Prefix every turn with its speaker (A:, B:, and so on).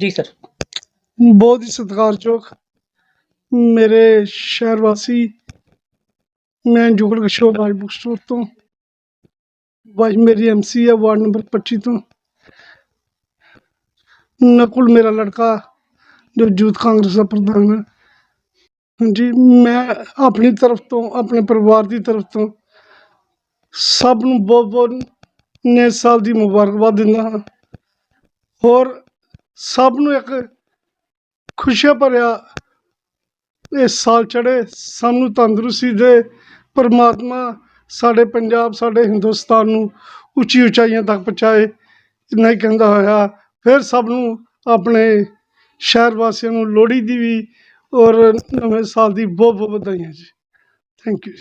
A: ਜੀ ਸਰ।
B: ਬਹੁਤ ਹੀ ਸਤਿਕਾਰਯੋਗ ਮੇਰੇ ਸ਼ਹਿਰ ਵਾਸੀ, ਮੈਂ ਜੁਗਲ ਕਿਸ਼ੋਰ ਰਾਜ ਬੁੱਕ ਸਟੋਰ ਤੋਂ। ਵਾਈਫ ਮੇਰੀ ਐਮਸੀ ਹੈ ਵਾਰਡ ਨੰਬਰ 25 ਤੋਂ। ਨਕੁਲ ਮੇਰਾ ਲੜਕਾ, ਜੋ ਯੂਥ ਕਾਂਗਰਸ ਦਾ ਪ੍ਰਧਾਨ ਹੈ ਹਾਂਜੀ, ਮੈਂ ਆਪਣੀ ਤਰਫ ਤੋਂ, ਆਪਣੇ ਪਰਿਵਾਰ ਦੀ ਤਰਫ ਤੋਂ ਸਭ ਨੂੰ ਬਹੁਤ ਬਹੁਤ ਨਵੇਂ ਸਾਲ ਦੀ ਮੁਬਾਰਕਬਾਦ ਦਿੰਦਾ ਹਾਂ। ਹੋਰ ਸਭ ਨੂੰ ਇੱਕ ਖੁਸ਼ੀਆਂ ਭਰਿਆ ਇਸ ਸਾਲ ਚੜੇ ਸਾਨੂੰ ਤੰਦਰੁਸਤੀ ਦੇ ਪਰਮਾਤਮਾ ਸਾਡੇ ਪੰਜਾਬ, ਸਾਡੇ ਹਿੰਦੁਸਤਾਨ ਨੂੰ ਉੱਚੀ ਉਚਾਈਆਂ ਤੱਕ ਪਹੁੰਚਾਏ। ਇੰਨਾ ਹੀ ਕਹਿੰਦਾ ਹੋਇਆ, ਫਿਰ ਸਭ ਨੂੰ ਆਪਣੇ ਸ਼ਹਿਰ ਵਾਸੀਆਂ ਨੂੰ ਲੋਹੜੀ ਦੀ ਵੀ ਔਰ ਨਵੇਂ ਸਾਲ ਦੀ ਬਹੁਤ ਬਹੁਤ ਵਧਾਈਆਂ ਜੀ। Thank you